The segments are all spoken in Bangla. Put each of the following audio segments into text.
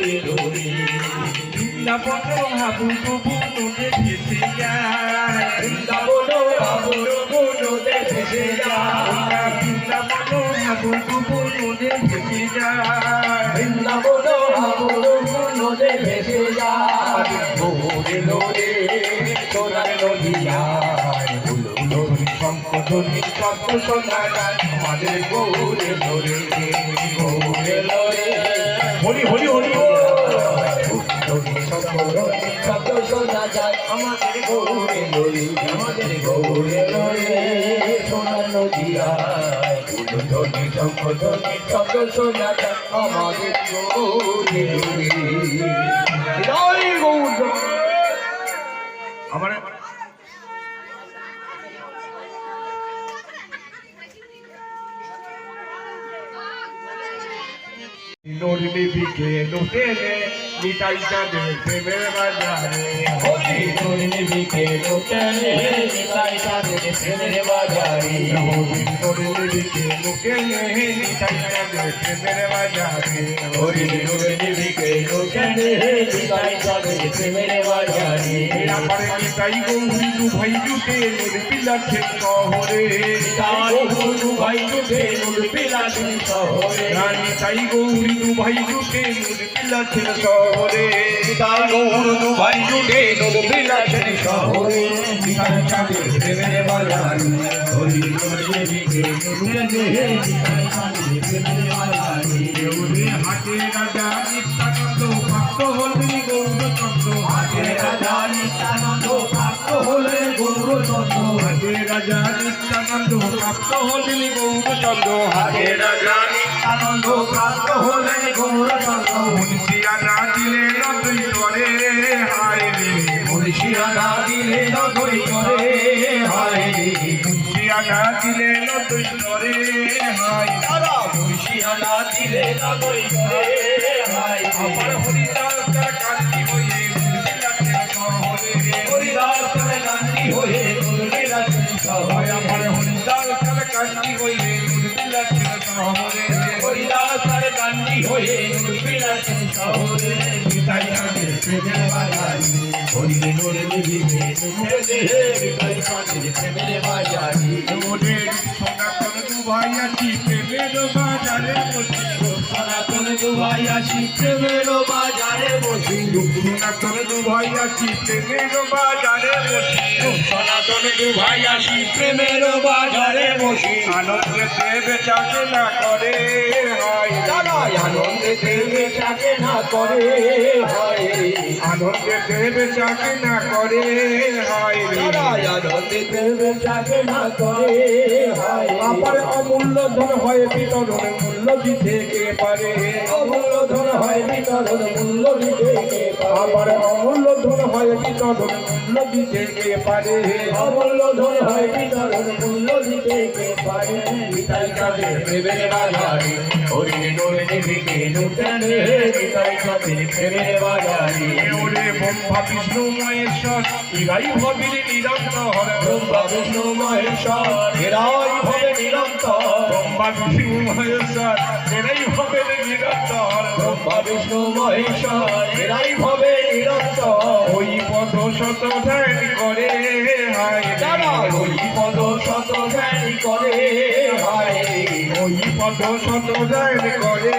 লোরে লোরে বৃন্দাবন হাবু ডুবু নদে ভেসে যায় বৃন্দাবন বাবুর নদে ভেসে যায় বৃন্দাবন হাবু ডুবু নদে ভেসে যায় বৃন্দাবন বাবুর নদে ভেসে যায় আমাদের গৌরে লোরে হরি হরি হরি শব্দ শোনা যায় আমাদের গৌরে লোরে আমাদের গৌরে লোরে সোনার নদীয়ায় হুলো ধ্বনি শঙ্করী শব্দ শোনা যায় আমাদের গৌরে লোরে গৌর আমার নড়িনি বিকে লোটে রে নিতাই চাঁদের প্রেমের বাজারে। হরি নলিনী বিকে লোটনে নিতাই সাধে প্রেমের বাজারি। নড়িনি বিকে লোটে রে নিতাই চাঁদের প্রেমের বাজারে। হরি প্রেমের বাজারি। আমার নিতাই গৌরী দু ভাই জুটে শহরে। ভাই জুটে নুল পিলাসিন শহরে। নিতাই গৌরী দু ভাই জুটে নদী পিলাছে শহরে। তাই গুরু ভাই জুটে নুল পিলাসিন শহরে। নিতাই সাধে প্রেমের রাজা নিত্যানন্দ, ভক্ত হলেন গৌরচন্দ্র। হাটে রাজা নিত্যানন্দ প্রাপ্ত হলেন গৌরচন্দ্র। হাটে রাজা নিত্যানন্দ প্রাপ্ত হলেন গৌরচন্দ্র। হায় রে মুন্সিয়া না দিলে নতুন করে হায় তারা মুন্সিয়া না দিলে নদই করে হায় আমার হরিদাস তার কান্তি হয়ে হরিদাস করে গান্ধী হয়ে আমার হরিদাস তার কান্তি হয়ে হরিদাস করে গান্ধী হয়ে শহরে বাজারে ওরে সনাতন দুভাই আছি প্রেমের বাজারে বসি সনাতন দুভাই বসি আছি প্রেমের বাজারে বসি বসি আনন্দে দেবে চাকে না করে হয় আনন্দে দেবে চাকে না করে, হয়। আনন্দে দেবে চাকে না করে হায় রে। আনন্দে দেবে চাকে না করে হায় আমার অমূল্য ধন হয় বিতরণ মূল্য দিতে কে পারে? অমূল্য ধন হয় বিতরণ মূল্য দিতে কে পারে? পারে অমূল্য বিতরণ মূল্য দিতে কে পারে অমূল্য ধন হয় বিতরণ বিষ্ণু, মহেশ্বর, এরাই ভবে নিরন্তর। ব্রহ্মা, বিষ্ণু, মহেশ্বর, এরাই ভবে শত ধ্যান করে হায়। ওই পদ শত ধ্যান করে হায়। ওই পদ শত ধ্যান করে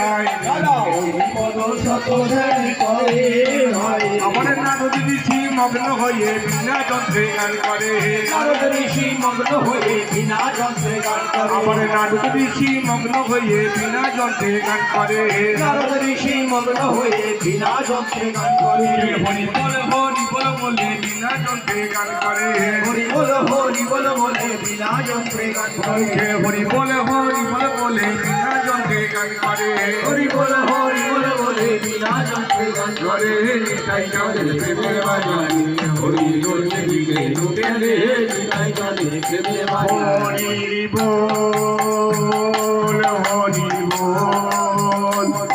হায়। ওই পদ শত ধ্যান করে হায়। আমার নারদ ঋষি মগ্ন হয়ে বিনা যন্ত্রে গান করে। নারদ ঋষি মগ্ন হয়ে বিনা যন্ত্রে গান করে। আমার নারদ ঋষি মগ্ন হয়ে বিনা যন্ত্রে গান করে। নারদ ঋষি মগ্ন হয়ে বিনা যন্ত্রে গান করে। হরি বল হরি বল বলে বিনা যন্ত্রে গান করে। হরি বল হরি বল বলে বিনা যন্ত্রে গান করে। হরি বল হরি বল বলে বিনা যন্ত্রে গান করে। হরি বল হরি বল বলে বিনা যন্ত্রে গান করে। নিতাই চাঁদের প্রেমের বাজারে। হরি দোল দিকে ডুবে রে নিতাই কাঁদে প্রেমের বাজারে। হরি বল।